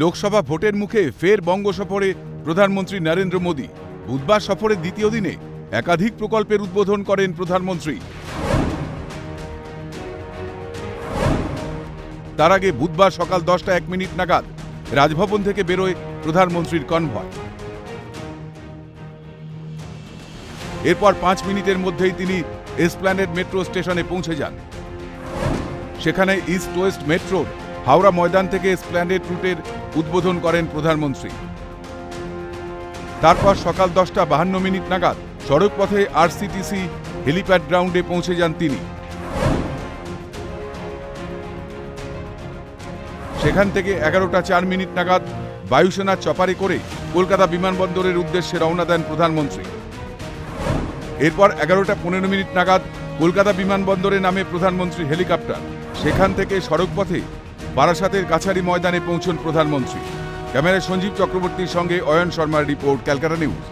লোকসভা ভোটের মুখে ফের বঙ্গ সফরে প্রধানমন্ত্রী নরেন্দ্র মোদী। বুধবার সফরের দ্বিতীয় দিনে একাধিক প্রকল্পের উদ্বোধন করেন প্রধানমন্ত্রী। তার আগে বুধবার সকাল দশটা এক মিনিট নাগাদ রাজভবন থেকে বেরোয় প্রধানমন্ত্রীর কনভয়। এরপর পাঁচ মিনিটের মধ্যেই তিনি এসপ্ল্যানেড মেট্রো স্টেশনে পৌঁছে যান। সেখানে ইস্ট ওয়েস্ট মেট্রোর হাওড়া ময়দান থেকে স্প্ল্যানেড রুটের উদ্বোধন করেন প্রধানমন্ত্রী। তারপর সকাল দশটা বাহান্ন মিনিট নাগাদ সড়ক পথে আরসিটিসি হেলিপ্যাড গ্রাউন্ডে পৌঁছে যান তিনি। সেখান থেকে এগারোটা চার মিনিট নাগাদ বায়ুসেনার চপারে করে কলকাতা বিমানবন্দরের উদ্দেশ্যে রওনা দেন প্রধানমন্ত্রী। এরপর এগারোটা পনেরো মিনিট নাগাদ কলকাতা বিমানবন্দরে নামে প্রধানমন্ত্রী হেলিকপ্টার। সেখান থেকে সড়কপথে বারাসাতের কাছারি ময়দানে পৌঁছন প্রধানমন্ত্রী। ক্যামেরায় সঞ্জীব চক্রবর্তীর সঙ্গে অয়ন শর্মার রিপোর্ট ক্যালকাটা নিউজ।